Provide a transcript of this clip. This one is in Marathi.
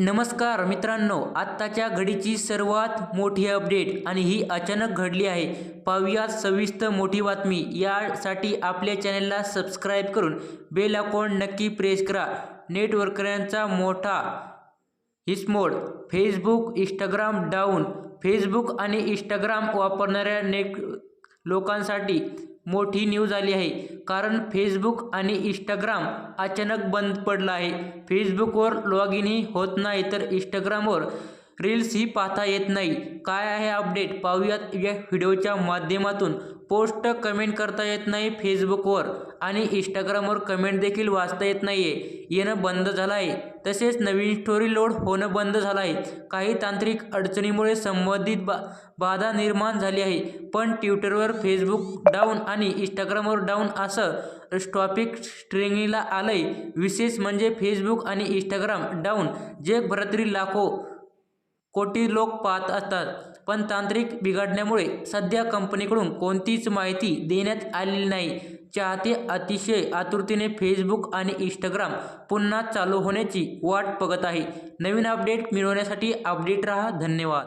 नमस्कार मित्रांनो आत्ताच्या घडीची सर्वात मोठी अपडेट आणि ही अचानक घडली आहे. पाहुयात सविस्तर मोठी बातमी. यासाठी आपल्या चॅनलला सबस्क्राईब करून बेल अकाउंट नक्की प्रेस करा. नेटवर्करांचा मोठा हिसमोड. Facebook Instagram down. फेसबुक आणि इंस्टाग्राम वापरणाऱ्या नेट लोकांसाठी मोठी न्यूज आली आहे. कारण फेसबुक आणि इंस्टाग्राम अचानक बंद पडलं आहे. फेसबुकवर लॉग इनही होत नाही तर इंस्टाग्रामवर रील्सही पाहता येत नाही. काय आहे अपडेट? पाहूयात या व्हिडिओच्या माध्यमातून. पोस्ट कमेंट करता येत नाही फेसबुकवर आणि इंस्टाग्रामवर कमेंट देखील वाचता येत नाही आहे येणं बंद झालं आहे तसेच नवीन स्टोरी लोड होणं बंद झालं आहे काही तांत्रिक अडचणीमुळे संबंधित बा बाधा निर्माण झाली आहे. पण ट्विटरवर फेसबुक डाऊन आणि इंस्टाग्रामवर डाऊन असं टॉपिक स्ट्रिंगला आहे विशेष म्हणजे फेसबुक आणि इंस्टाग्राम डाऊन. जगभरातील लाखो कोटी लोक पाहत असतात. पण तांत्रिक बिघडण्यामुळे सध्या कंपनीकडून कोणतीच माहिती देण्यात आलेली नाही. चाहते अतिशय आतुरतेने फेसबुक आणि इंस्टाग्राम पुन्हा चालू होण्याची वाट बघत आहे. नवीन अपडेट मिळवण्यासाठी अपडेट रहा. धन्यवाद.